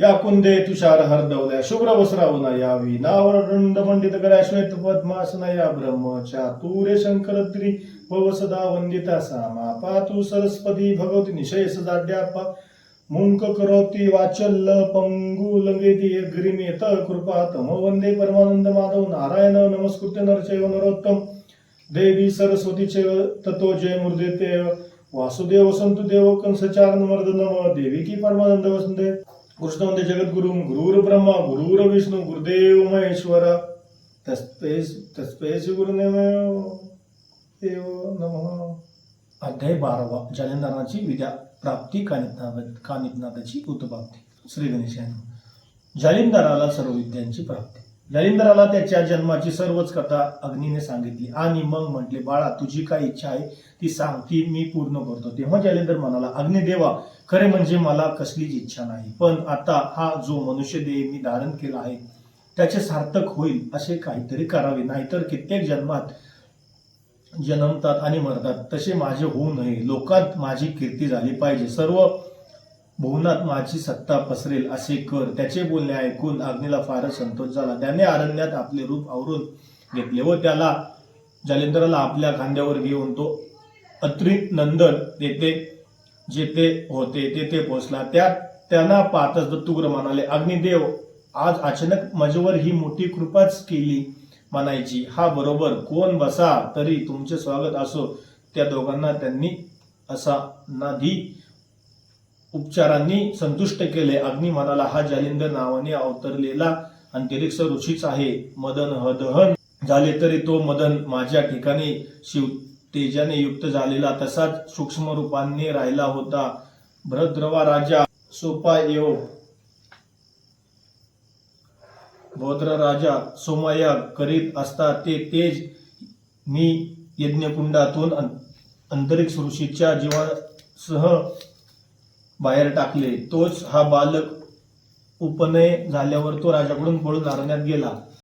या कुंदे तुषार हरदवल्या शुभ्र वस्रावना यावी. नावर वृंद पंडित करा श्वेत पद्मासना या ब्रह्म चातुर्य शंकर भव सदा वंदिता सामा. पातु सरस्वती भगवती निशेष जाड्यापा मुंक करोति वाचल पंगु लंगेती ग्रिमेत कृपा तमो. वंदे परमानंद माधव नारायण नमस्कृत्य नरचैव नरोत्तम. देवी सरस्वती चैव ततो जय मुर्देते वासुदेव संतु देव कंसचारण मर्दनम देवी की परमानंद वसंते कृष्णवंदे जगद्गुरु गुरुर ब्रह्मा गुरुर विष्णू गुरुदेव महेश्वर तस्पे तस्पेच गुरुदेव देव नमः अध्याय बारावा जालिंदराची विद्या प्राप्ती कानिपनाथ कानिपनाथाची उत्पाप्ती श्री गणेशांनो जालिंदराला सर्व विद्यांची प्राप्ती जालिंदराला त्याच्या जन्माची सर्वच कथा अग्नीने सांगितली. आणि मग म्हटले बाळा तुझी काय इच्छा आहे ती सांग ती मी पूर्ण करतो. तेव्हा जलेंद्र म्हणाला अग्निदेवा खरे म्हणजे मला कसलीच इच्छा नाही पण आता हा जो मनुष्य देह मी धारण केला आहे त्याचे सार्थक होईल असे काहीतरी करावे. नाहीतर कित्येक जन्मात जन्मतात आणि मरतात तसे माझे होऊ नये. लोकात माझी कीर्ती झाली पाहिजे. सर्व भुवनात माझी सत्ता पसरेल असे कर त्याचे बोलणे ऐकून अग्नीला फारच संतोष झाला. त्याने अरण्यात आपले रूप आवरून घेतले व त्याला जालिंदराला आपल्या खांद्यावर घेऊन तो अत्री नंदन तेथे जेथे होते तेथे पोहोचला. त्या त्यांना पाहताच दत्तुग्र म्हणाले अग्निदेव आज अचानक माझ्यावर ही मोठी कृपाच केली म्हणायची. हा बरोबर कोण बसा तरी तुमचे स्वागत असो. त्या दोघांना त्यांनी असा नाधी उपचारांनी संतुष्ट केले. अग्नी म्हणाला हा जालिंदर नावाने अवतरलेला अंतरिक्ष ऋषीच आहे. मदन हदहन झाले तरी तो मदन माझ्या ठिकाणी शिव तेजाने युक्त झालेला. तसाच सूक्ष्म रूपाने राहिला होता. भद्रवा राजा सोपायो भद्र राजा सोमाया करीत असता ते तेज मी यज्ञकुंडातून अंतरिक्ष ऋषीच्या जीवासह बाहेर टाकले तोच हा बालक उपनय झाल्यावर तो राजाकडून पळून अरण्यात गेला.